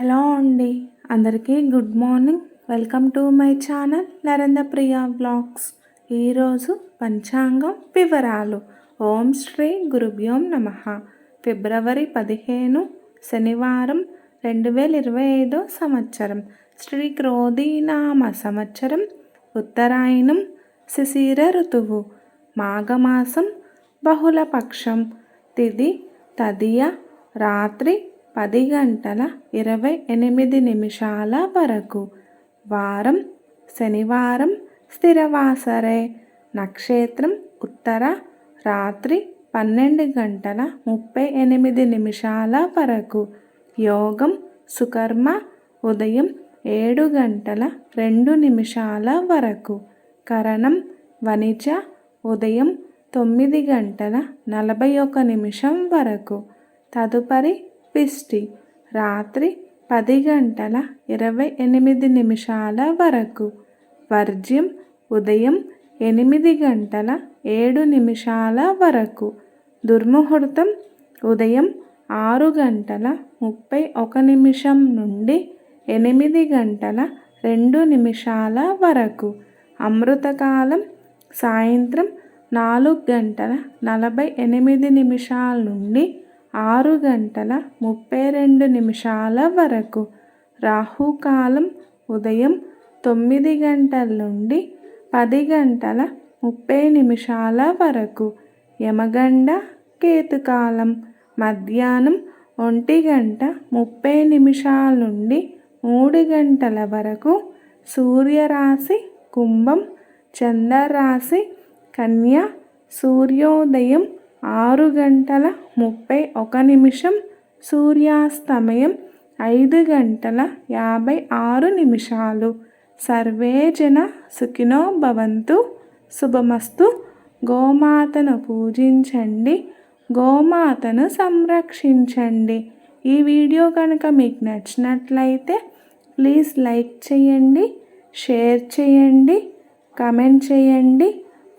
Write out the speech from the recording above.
Hello అండి. అందరికీ good morning. Welcome to my channel Narendra Priya blogs. ఈరోజు పంచాంగం వివరాలు. ఓం శ్రీ గురుభ్యోం నమ. ఫిబ్రవరి పదిహేను శనివారం రెండు వేల ఇరవై ఐదో సంవత్సరం. శ్రీ క్రోధీనామ సంవత్సరం ఉత్తరాయణం శిశిర ఋతువు మాఘమాసం బహుళపక్షం తిది తదియ రాత్రి పది గంటల ఇరవై ఎనిమిది నిమిషాల వరకు. వారం శనివారం స్థిరవాసరే. నక్షత్రం ఉత్తర రాత్రి పన్నెండు గంటల ముప్పై ఎనిమిది నిమిషాల వరకు. యోగం సుకర్మ ఉదయం ఏడు గంటల రెండు నిమిషాల వరకు. కరణం వనిజ ఉదయం తొమ్మిది గంటల నలభై ఒక నిమిషం వరకు. తదుపరి పిస్టి రాత్రి పది గంటల ఇరవై ఎనిమిది నిమిషాల వరకు. వర్జ్యం ఉదయం ఎనిమిది గంటల ఏడు నిమిషాల వరకు. దుర్ముహూర్తం ఉదయం ఆరు గంటల ముప్పై ఒక నిమిషం నుండి ఎనిమిది గంటల రెండు నిమిషాల వరకు. అమృతకాలం సాయంత్రం నాలుగు గంటల నలభై ఎనిమిది నిమిషాల నుండి ఆరు గంటల ముప్పై రెండు నిమిషాల వరకు రాహుకాలం ఉదయం తొమ్మిది గంటల నుండి పది గంటల ముప్పై నిమిషాల వరకు యమగండ కేతుకాలం మధ్యాహ్నం ఒంటి గంట ముప్పై నిమిషాల నుండి మూడు గంటల వరకు సూర్యరాశి కుంభం చంద్రరాశి కన్య సూర్యోదయం ఆరు గంటల ముప్పై ఒక నిమిషం సూర్యాస్తమయం ఐదు గంటల యాభై ఆరు నిమిషాలు. సర్వే జన సుఖినో భవంతు. శుభమస్తు. గోమాతను పూజించండి. గోమాతను సంరక్షించండి. ఈ వీడియో కనుక మీకు నచ్చినట్లయితే ప్లీజ్ లైక్ చేయండి షేర్ చేయండి కమెంట్ చేయండి.